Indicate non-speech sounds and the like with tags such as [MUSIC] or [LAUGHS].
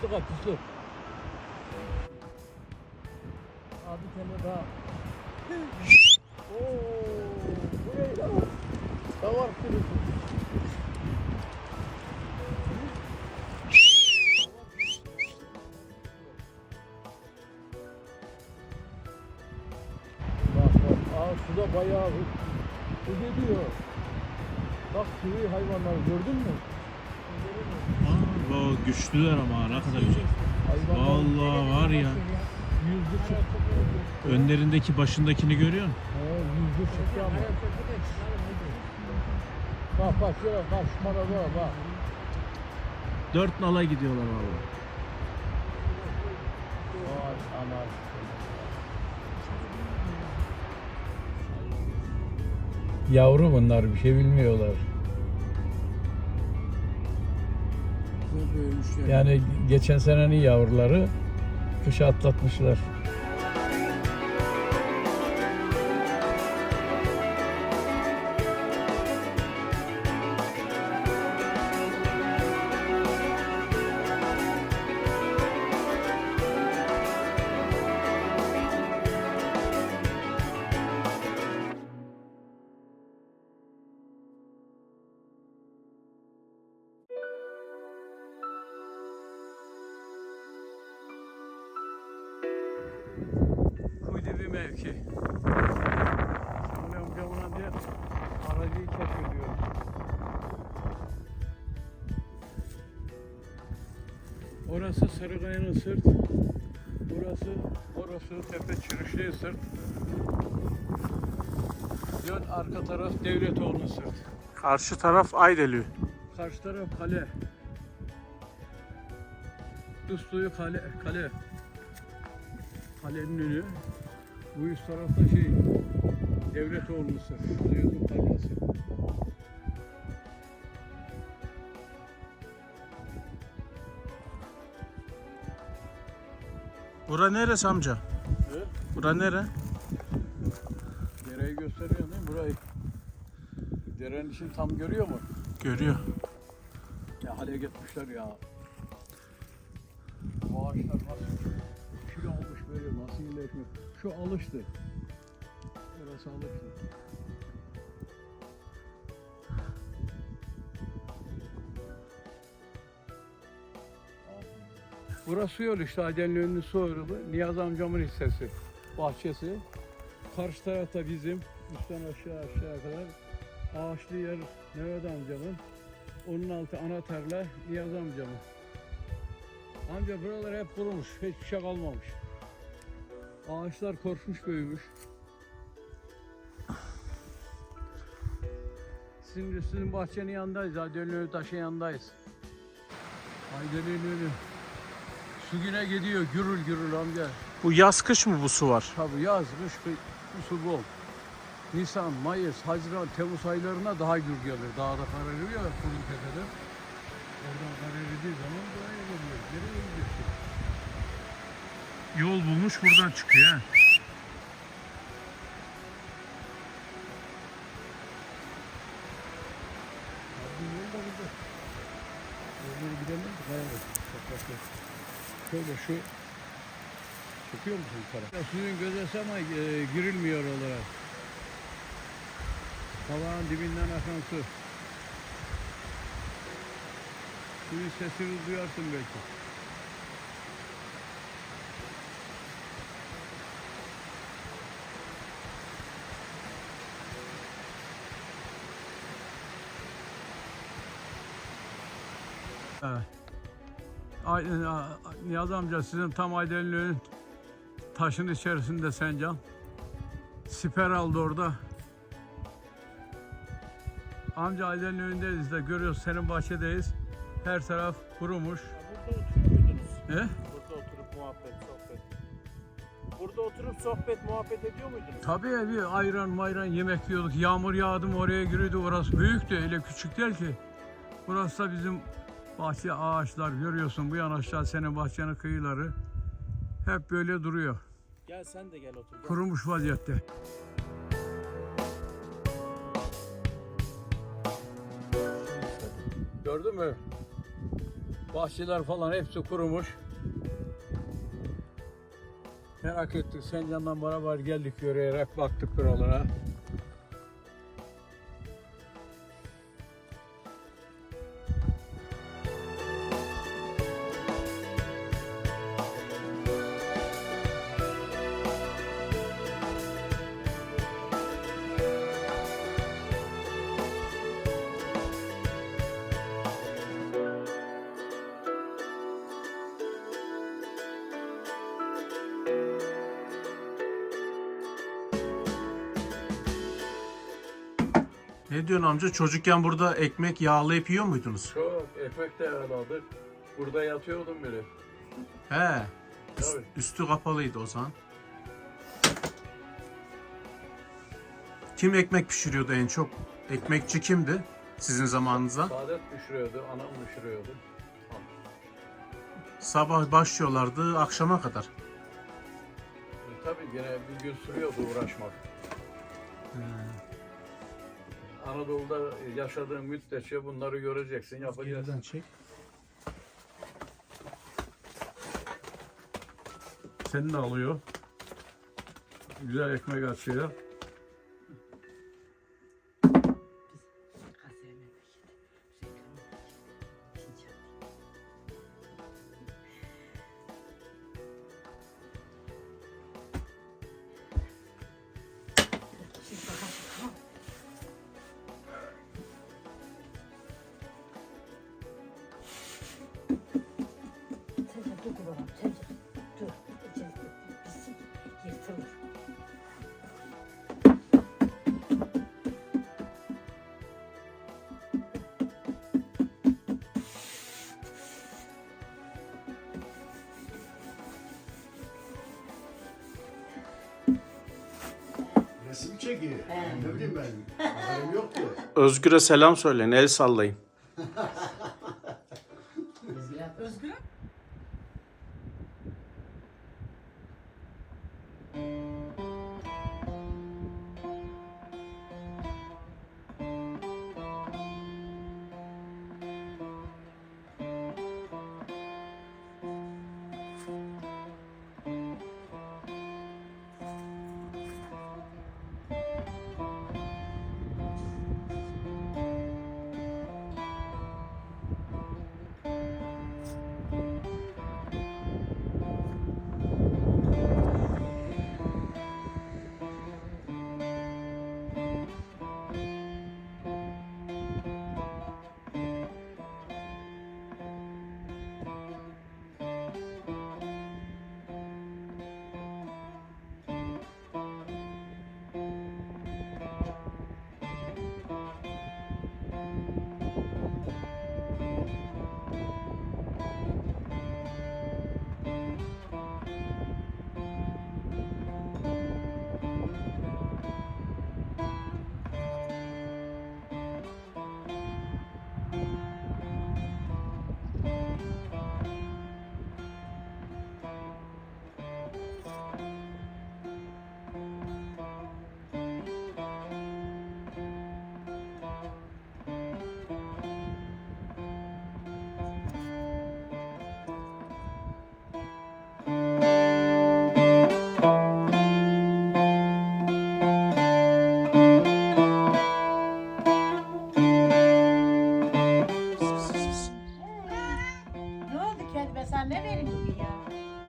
Fıstık at fıstık. Abi tane daha. Oo, bu ne ya? Davar bak, aa suda bayağı hız ediyor. Bak sürü hayvanlar gördün mü? Aa, o güçlüler ama ne kadar güzel. Vallahi var ya. Önlerindeki başındakini görüyor musun? Bak bak şöyle bak şu manada bak. Dört nala gidiyorlar aman. Yavru bunlar bir şey bilmiyorlar. Yani geçen senenin yavruları kışa atlatmışlar. Bir mevki. Şimdi amca buna diye aracıyı keşfediyor. Orası Sarıkaya'nın sırt. Burası, orası Tepe Çürüşlü'ye sırt. Dön arka taraf Devletoğlu'nun sırt. Karşı taraf Aydelü. Karşı taraf kale. Üstüyü kale, kale. Kalenin önü. Bu üst tarafta şey, devlet olması, Suyuzun tarlası. Bura neresi amca? Evet. Bura nere? Dereyi gösteriyor değil mi? Burayı. Derenin için tam görüyor mu? Görüyor. Ya hale gitmişler ya. Bu ağaçlar nasıl kilo olmuş böyle nasıl iyileşmiş. Şu alıştı. Burası alıştı. Burası yol işte Aden'in önünü soğurulu. Niyaz amcamın hissesi. Bahçesi. Karşı tarafta bizim. Üstten aşağı aşağı kadar. Ağaçlı yer Mehmet amcamın. Onun altı ana tarla Niyaz amcamın. Amca buralar hep kurumuş. Hiçbir şey kalmamış. Ağaçlar korkmuş büyümüş. Sizin, sizin bahçenin yanındayız. Aydınlı taşın yanındayız. Aydınlı önü. Su yine gidiyor gürül gürül amca. Bu yaz kış mı bu su var? Tabii yaz, kış, kı- su bol. Nisan, Mayıs, Haziran, Temmuz aylarına daha gür gelir. Dağda kar eriyor ya kurun tepede. Oradan kar eridiği zaman buraya geliyor. Nereye gidiyor? Yol bulmuş buradan çıkıyor ha. Abi yol da burada. Yolları gidemeyiz. Kayarak. Toprak yok. Şöyle şu Çıkıyor musun yukarı? Suyun gözesi ama e, girilmiyor olarak. Tavanın dibinden akan su. Suyun sesini duyarsın belki. Evet. Niyazi amca sizin tam Aydelin'in taşın içerisinde Sencan. Siper aldı orada. Amca Aydelin'in önündeyiz de görüyoruz senin bahçedeyiz. Her taraf kurumuş. Burada oturuyor He? Burada oturup muhabbet, sohbet. Burada oturup sohbet, muhabbet ediyor muydunuz? Tabii evi ayran mayran yemek yiyorduk. Yağmur yağdı mı oraya giriyordu. Orası büyük de öyle küçük değil ki. Burası da bizim bahçe ağaçlar görüyorsun. Bu yan aşağı senin bahçenin kıyıları. Hep böyle duruyor. Gel sen de gel otur. Gel. Kurumuş vaziyette. Gördün mü? Bahçeler falan hepsi kurumuş. Merak ettik. Sencan'dan beraber geldik yürüyerek baktık buralara. Ne diyorsun amca? Çocukken burada ekmek yağlayıp yiyor muydunuz? Çok ekmek de yağladık. Burada yatıyordum bile. He. Tabii. Üstü kapalıydı o zaman. Kim ekmek pişiriyordu en çok? Ekmekçi kimdi sizin zamanınızda? Saadet pişiriyordu, anam pişiriyordu. Sabah başlıyorlardı akşama kadar. E, tabii yine bir gün sürüyordu uğraşmak. Anadolu'da yaşadığın müddetçe bunları göreceksin, yapacaksın. çek. Seni de alıyor. Güzel ekmek açıyor. Özgür'e selam söyleyin, el sallayın. [LAUGHS]